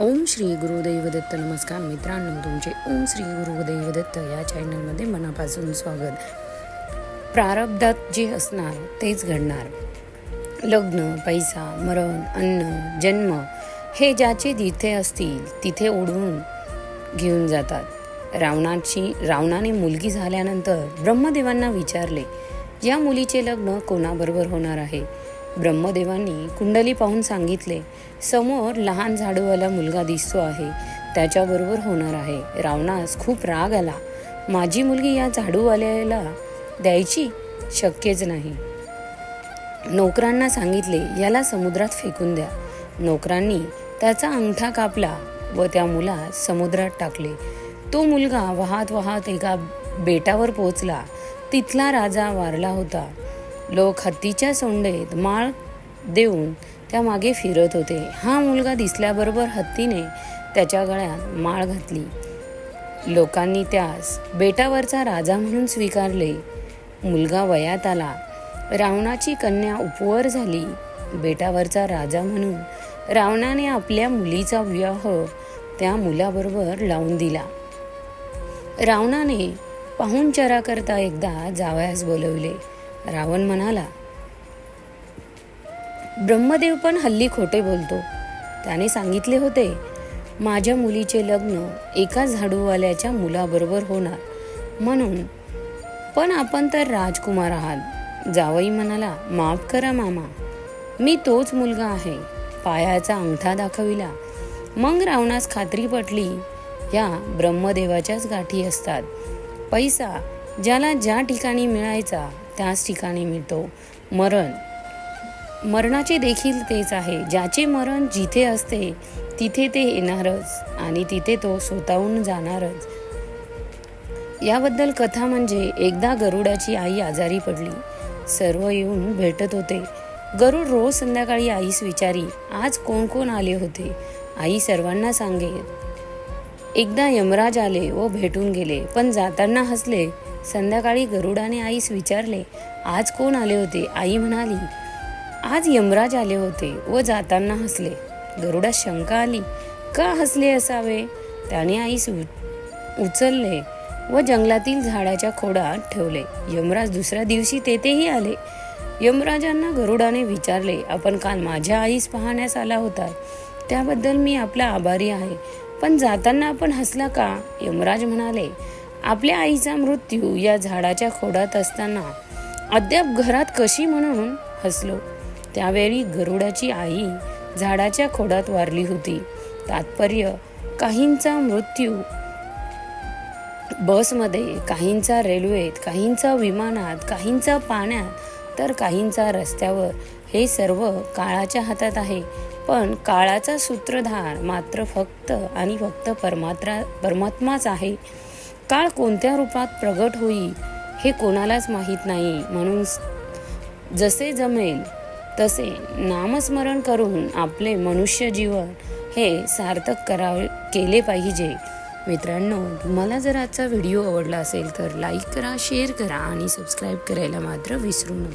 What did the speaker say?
ओम श्री गुरुदैव दत्त नमस्कार मित्रांनो तुमचे ओम श्री गुरुदैव दत्त या चॅनलमध्ये मनापासून स्वागत. प्रारब्धात जे असणार तेच घडणार. लग्न पैसा मरण अन्न जन्म हे ज्याचे जिथे असतील तिथे ओढून घेऊन जातात. रावणाची रावणाने मुलगी झाल्यानंतर ब्रह्मदेवांना विचारले या मुलीचे लग्न कोणाबरोबर होणार आहे? ब्रह्मदेवांनी कुंडली पाहून सांगितले समोर लहान झाडूवाला मुलगा दिसतो आहे. त्याच्याबरोबर होणार आहे. रावणास खूप राग आला. माझी मुलगी या झाडूवाल्याला द्यायची शक्यच नाही. नोकरांना सांगितले याला समुद्रात फेकून द्या. नोकरांनी त्याचा अंगठा कापला व त्या मुलास समुद्रात टाकले. तो मुलगा वाहत वाहत एका बेटावर पोचला तिथला राजा वारला होता. लोक हत्तीच्या सोंडेत माळ देऊन त्या मागे फिरत होते. हा मुलगा दिसल्याबरोबर हत्तीने त्याच्या गळ्यात माळ घातली. लोकांनी त्यास बेटावरचा राजा म्हणून स्वीकारले. मुलगा वयात आला. रावणाची कन्या उपवर झाली. बेटावरचा राजा म्हणून रावणाने आपल्या मुलीचा विवाह त्या मुलाबरोबर लावून दिला. रावणाने पाहुणचाराकरता एकदा जावयास बोलवले. रावण म्हणाला ब्रह्मदेव पण हल्ली खोटे बोलतो. त्याने सांगितले होते माझ्या मुलीचे लग्न एका झाडूवाल्याच्या मुलाबरोबर होणार. म्हणून पण आपण तर राजकुमार आहात. जावई म्हणाला माफ करा मामा. मी तोच मुलगा आहे पायाचा अंगठा दाखविला. मग रावणास खात्री पटली या ब्रह्मदेवाच्याच गाठी असतात. पैसा ज्याला ज्या ठिकाणी मिळायचा त्याच ठिकाणी मिळतो. मरण. मरणाचे देखील तेच आहे. ज्याचे मरण जिथे असते तिथे ते येणारच आणि तिथे तो स्वतःहून जाणारच. याबद्दल कथा म्हणजे एकदा गरुडाची आई आजारी पडली. सर्व येऊन भेटत होते. गरुड रोज संध्याकाळी आईस विचारी आज कोण कोण आले होते? आई सर्वांना सांगे एकदा यमराज आले व भेटून गेले पण जाताना हसले संध्याकाळी गरुडाने आईस विचारले आज कोण आले होते? आई म्हणाली आज यमराज आले होते व जाताना हसले. गरुडा शंका आली का हसले असावे? त्याने आईस उचलले व जंगलातील झाडाच्या खोडात ठेवले. यमराज दुसऱ्या दिवशी तेथेही आले. यमराजांना गरुडाने विचारले आपण काल माझ्या आईस पाहण्यास आला होता. त्याबद्दल मी आपला आभारी आहे. पण जाताना आपण हसला का? यमराज म्हणाले आपल्या आईचा मृत्यू या झाडाच्या खोडात असताना अद्याप घरात कशी म्हणून हसलो. त्यावेळी गरुडाची आई झाडाच्या खोडात वारली होती. तात्पर्य काहींचा मृत्यू बसमध्ये काहींचा रेल्वेत काहींचा विमानात काहींचा पाण्यात तर काहींचा रस्त्यावर हे सर्व काळाच्या हातात आहे. पण काळाचा सूत्रधार मात्र फक्त आणि फक्त परमात्रा परमात्माच आहे. काळ कोणत्या रूपात प्रगट होईल हे कोणालाच माहीत नाही. म्हणून जसे जमेल तसे नामस्मरण करून आपले मनुष्य जीवन हे सार्थक करावे केले पाहिजे. मित्रांनो तुम्हाला जर आजचा व्हिडिओ आवडला असेल तर लाईक करा शेअर करा आणि सबस्क्राईब करायला मात्र विसरू नका.